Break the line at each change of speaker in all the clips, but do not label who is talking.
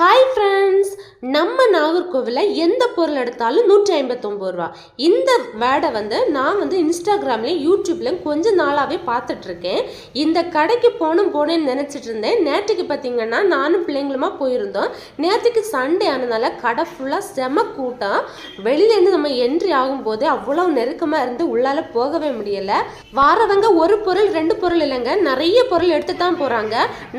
Hi friends நம்ம நாகர்கோவிலில் எந்த பொருள் எடுத்தாலும் நூற்றி ஐம்பத்தொம்பது ரூபா. இந்த வேடை வந்து நான் வந்து இன்ஸ்டாகிராம்லேயும் யூடியூப்லேயும் கொஞ்ச நாளாகவே பார்த்துட்ருக்கேன். இந்த கடைக்கு போகணும் போனேன்னு நினச்சிட்டு இருந்தேன் நேற்றுக்கு பார்த்தீங்கன்னா நானும் பிள்ளைங்களுமா போயிருந்தோம். நேற்றுக்கு சண்டே ஆனதுனால கடை ஃபுல்லாக செம கூட்டம். வெளியிலேருந்து நம்ம என்ட்ரி ஆகும்போது அவ்வளோ நெருக்கமாக இருந்து உள்ளால போகவே முடியலை. வாரவங்க ஒரு பொருள் ரெண்டு பொருள் இல்லைங்க. நிறைய பொருள் எடுத்து தான் போகிறாங்க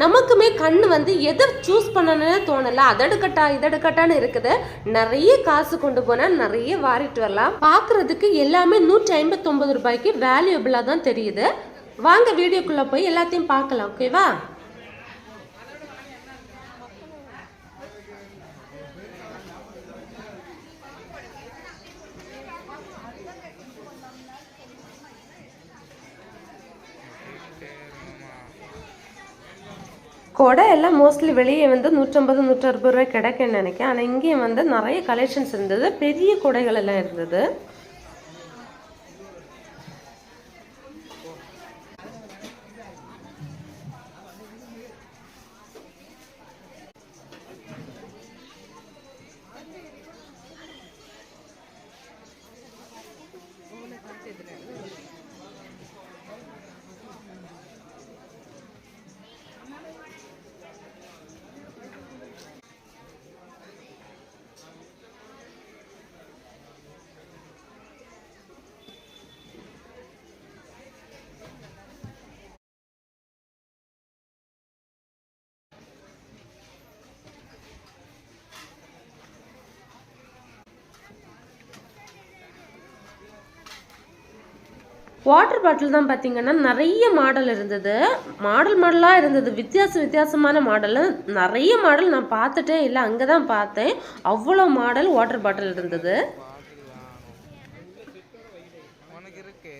நமக்குமே கண் வந்து எதை சூஸ் பண்ணணும்னு தோணலை. வரல அதடுக்கட்டா இதடுக்கட்டான்னு இருக்குது. நிறைய காசு கொண்டு போனால் நிறைய வாரிட்டு வரலாம். பார்க்குறதுக்கு எல்லாமே நூற்றி ஐம்பத்தொம்பது ரூபாய்க்கு வேல்யூபிளாக தான் தெரியுது. வாங்க வீடியோக்குள்ளே போய் எல்லாத்தையும் பார்க்கலாம் ஓகேவா கொடை எல்லாம் மோஸ்ட்லி வெளியே வந்து நூற்றம்பது நூற்றறுபது ரூபாய் கிடைக்குன்னு நினைக்கிறேன். ஆனால் இங்கேயும் வந்து நிறைய கலெக்ஷன்ஸ் இருந்தது. பெரிய கொடைகள் எல்லாம் இருந்தது. வாட்டர் பாட்டில் தான் பார்த்தீங்கன்னா நிறைய மாடல் இருந்தது. மாடல் மாடலாக இருந்தது. வித்தியாச வித்தியாசமான மாடல் நிறைய மாடல் நான் பார்த்துட்டே இல்லை அங்கே தான் பார்த்தேன். அவ்வளோ மாடல் வாட்டர் பாட்டில் இருந்தது.
உனக்கு இருக்கு.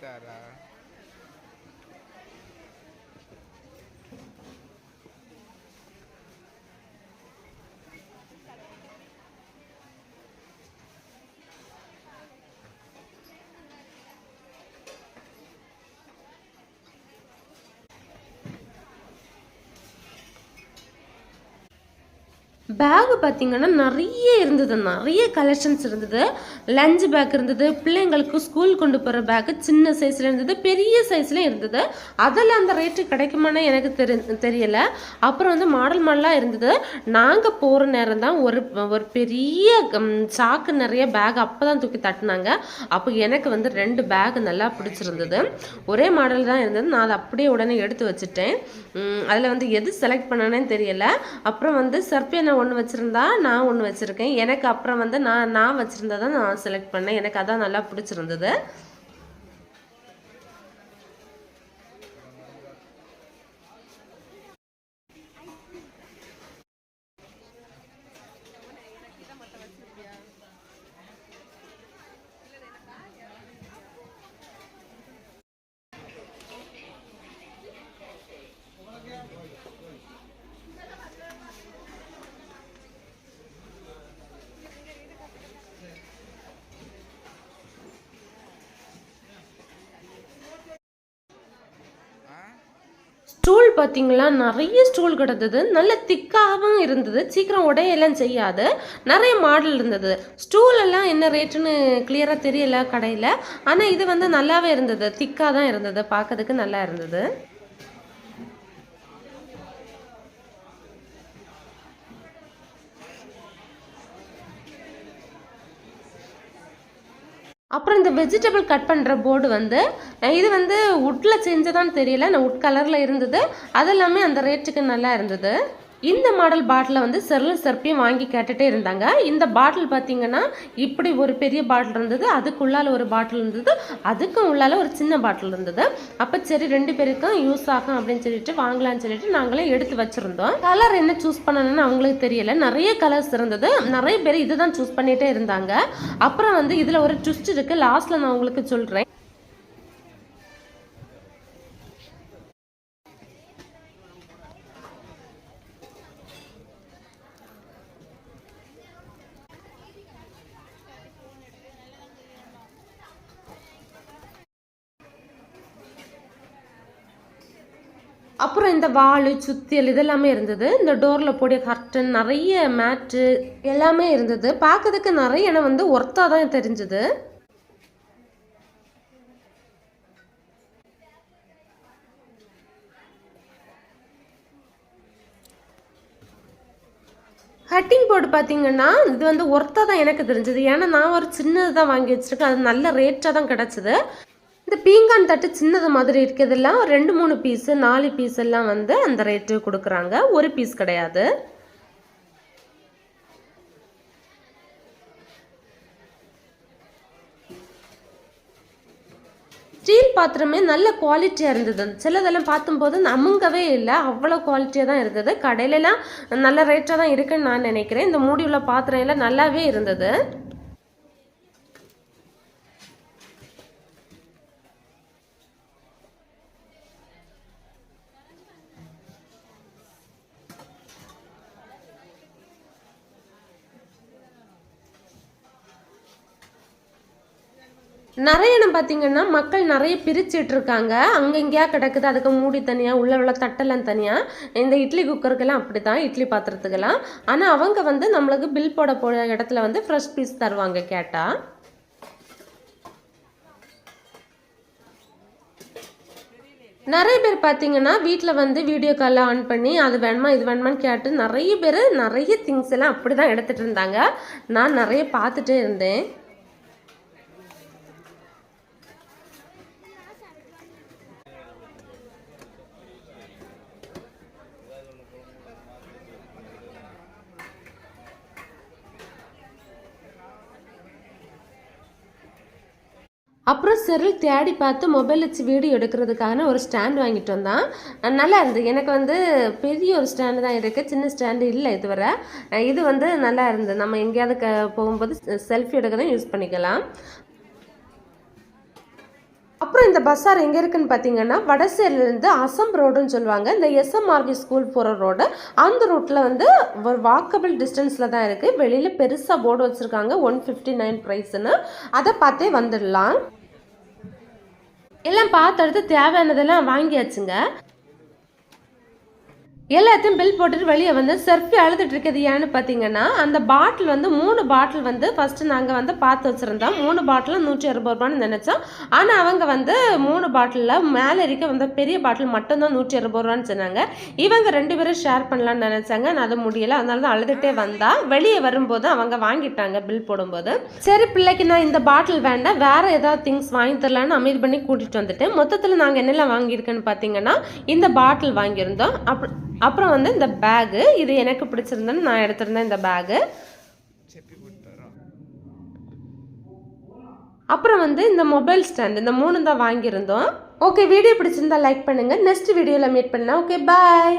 তারা
பேக் பார்த்திங்கன்னா நிறைய இருந்தது. நிறைய கலெக்ஷன்ஸ் இருந்தது. லஞ்ச் பேக் இருந்தது. பிள்ளைங்களுக்கு ஸ்கூல் கொண்டு போகிற பேக்கு சின்ன சைஸில் இருந்தது பெரிய சைஸில் இருந்தது. அதில் அந்த ரேட்டு கிடைக்குமானு எனக்கு தெரி தெரியல. அப்புறம் வந்து மாடல் மாடலாக இருந்தது. நாங்கள் போகிற நேரம் தான் ஒரு ஒரு பெரிய சாக்கு நிறைய பேக் அப்போ தான் தூக்கி தட்டினாங்க. அப்போ எனக்கு வந்து ரெண்டு பேக் நல்லா பிடிச்சிருந்தது. ஒரே மாடல் தான் இருந்தது. நான் அதை அப்படியே உடனே எடுத்து வச்சுட்டேன். அதில் வந்து எது செலக்ட் பண்ணனே தெரியல. அப்புறம் வந்து சர்பியனை ஒன்று வச்சுருந்தா நான் ஒன்று வச்சுருக்கேன். எனக்கு அப்புறம் வந்து நான் நான் வச்சுருந்ததை நான் செலக்ட் பண்ணேன். எனக்கு அதான் நல்லா பிடிச்சிருந்தது. ஸ்டூல் பார்த்தீங்களா நிறைய ஸ்டூல் கிடந்தது. நல்ல திக்காகவும் இருந்தது. சீக்கிரம் உடையெல்லாம் செய்யாது. நிறைய மாடல் இருந்தது. ஸ்டூல் எல்லாம் என்ன ரேட்டுன்னு கிளியராக தெரியல கடையில். ஆனால் இது வந்து நல்லாவே இருந்தது. திக்காக தான் இருந்தது. பார்க்கறதுக்கு நல்லா இருந்தது. அப்புறம் இந்த வெஜிடபிள் கட் பண்ணுற போர்டு வந்து இது வந்து உட்டில் செஞ்சதான்னு தெரியல. நான் வுட் கலரில் இருந்தது. அது எல்லாமே அந்த ரேட்டுக்கு நல்லா இருந்தது. இந்த மாடல் பாட்டிலை வந்து செர்லும் செர்ப்பியும் வாங்கி கேட்டுகிட்டே இருந்தாங்க. இந்த பாட்டில் பார்த்தீங்கன்னா இப்படி ஒரு பெரிய பாட்டில் இருந்தது அதுக்குள்ளால ஒரு பாட்டில் இருந்தது அதுக்கும் உள்ளால ஒரு சின்ன பாட்டில் இருந்தது. அப்போ சரி ரெண்டு பேருக்கும் யூஸ் ஆகும் அப்படின்னு சொல்லிட்டு வாங்கலாம்னு சொல்லிட்டு நாங்களே எடுத்து வச்சுருந்தோம். கலர் என்ன சூஸ் பண்ணணும்னு அவங்களுக்கு தெரியல. நிறைய கலர்ஸ் இருந்தது. நிறைய பேர் இதுதான் சூஸ் பண்ணிகிட்டே இருந்தாங்க. அப்புறம் வந்து இதில் ஒரு ட்விஸ்ட் இருக்குது லாஸ்ட்டில் நான் உங்களுக்கு சொல்கிறேன் அப்புறம் இந்த வாள் சுத்தியல் இதெல்லாமே இருந்தது. இந்த டோரில் போடிய கர்டன் நிறைய மேட்டு எல்லாமே இருந்தது. பார்க்கறதுக்கு நிறைய இடம் வந்து ஒர்த்தாக தான் தெரிஞ்சுது. கட்டிங் போர்டு பார்த்தீங்கன்னா இது வந்து ஒர்த்தாக தான் எனக்கு தெரிஞ்சது. ஏன்னா நான் ஒரு சின்னது தான் வாங்கி வச்சிருக்கேன். அது நல்ல ரேட்டாக தான் கிடச்சிது. இந்த பீங்கான் தட்டு சின்னது மாதிரி இருக்கிறதெல்லாம் ரெண்டு மூணு பீஸு நாலு பீஸ் எல்லாம் வந்து அந்த ரேட்டு கொடுக்குறாங்க. ஒரு பீஸ் கிடையாது. ஸ்டீல் பாத்திரமே நல்ல குவாலிட்டியாக இருந்தது. சிலதெல்லாம் பார்த்தும்போது அமுங்கவே இல்லை. அவ்வளோ குவாலிட்டியாக தான் இருந்தது. கடையிலலாம் நல்ல ரேட்டாக தான் இருக்குன்னு நான் நினைக்கிறேன். இந்த மூடி உள்ள பாத்திரம் எல்லாம் நல்லாவே இருந்தது. நிறைய இடம் பார்த்தீங்கன்னா மக்கள் நிறைய பிரிச்சுட்டு இருக்காங்க அங்கே இங்கேயா கிடக்குது. அதுக்கு மூடி தனியாக உள்ள உள்ள தட்டெல்லாம் தனியாக இந்த இட்லி குக்கருக்கெல்லாம் அப்படி தான் இட்லி பாத்திரத்துக்கெல்லாம். ஆனால் அவங்க வந்து நம்மளுக்கு பில் போட போகிற இடத்துல வந்து ஃப்ரெஷ் பீஸ் தருவாங்க கேட்டால் நிறைய பேர் பார்த்தீங்கன்னா வீட்டில் வந்து வீடியோ காலில் ஆன் பண்ணி அது வேணுமா இது வேணுமான்னு கேட்டு நிறைய பேர் நிறைய திங்ஸ் எல்லாம் அப்படி தான் எடுத்துகிட்டு இருந்தாங்க. நான் நிறைய பார்த்துட்டே இருந்தேன். அப்புறம் செருள் தேடி பார்த்து மொபைல் வச்சு வீடியோ எடுக்கிறதுக்கான ஒரு ஸ்டாண்ட் வாங்கிட்டு வந்தான். நல்லா இருந்தது. எனக்கு வந்து பெரிய ஒரு ஸ்டாண்டு தான் இருக்குது சின்ன ஸ்டாண்டு இல்லை இதுவரை. இது வந்து நல்லா இருந்தது. நம்ம எங்கேயாவது க போகும்போது செல்ஃபி எடுக்கிறதும் யூஸ் பண்ணிக்கலாம். அப்புறம் இந்த பஸ்ஸார் எங்கே இருக்குன்னு பார்த்தீங்கன்னா வடசேரிலேருந்து அசம் ரோடுன்னு சொல்லுவாங்க. இந்த எஸ்எம்ஆர்பி ஸ்கூல் போகிற ரோடு அந்த ரூட்டில் வந்து ஒரு வாக்கபிள் டிஸ்டன்ஸில் தான் இருக்குது வெளியில் பெருசாக போர்டு வச்சுருக்காங்க. ஒன் ஃபிஃப்டி நைன் ப்ரைஸ்னு அதை பார்த்தே வந்துடலாம். எல்லாம் பார்த்தடுத்து தேவையானதெல்லாம் வாங்கியாச்சுங்க. எல்லாத்தையும் பில் போட்டுட்டு வெளியே வந்து செர்ஃபி அழுதுட்டு இருக்கிறது ஏன்னு பார்த்தீங்கன்னா அந்த பாட்டில் வந்து மூணு பாட்டில் வந்து ஃபஸ்ட்டு நாங்கள் வந்து பார்த்து வச்சுருந்தோம். மூணு பாட்டிலும் நூற்றி அறுபது ரூபான்னு நினச்சோம். ஆனால் அவங்க வந்து மூணு பாட்டிலில் மேலே இருக்க வந்து பெரிய பாட்டில் மட்டும்தான் நூற்றி அறுபது ரூபான்னு சொன்னாங்க. இவங்க ரெண்டு பேரும் ஷேர் பண்ணலாம்னு நினச்சாங்க. நான் அது முடியல. அதனால தான் அழுதுகிட்டே வந்தா. வெளியே வரும்போது அவங்க வாங்கிட்டாங்க பில் போடும்போது. சரி பிள்ளைக்கு நான் இந்த பாட்டில் வேண்டாம். வேறு ஏதாவது திங்ஸ் வாங்கி தரலான்னு அமைதி பண்ணி கூட்டிகிட்டு வந்துட்டேன். மொத்தத்தில் நாங்கள் என்னெல்லாம் வாங்கியிருக்கேன்னு பார்த்தீங்கன்னா இந்த பாட்டில் வாங்கியிருந்தோம். அப் அப்புறம் வந்து இந்த பேகு இது எனக்கு பிடிச்சிருந்தேன்னு நான் எடுத்திருந்தேன் இந்த பேகு அப்புறம் வந்து இந்த மொபைல் ஸ்டாண்ட் இந்த மூணு தான் வாங்கியிருந்தோம். ஓகே வீடியோ பிடிச்சிருந்தா லைக் பண்ணுங்கள் நெக்ஸ்ட் வீடியோவில் மீட் பண்ணலாம். Okay bye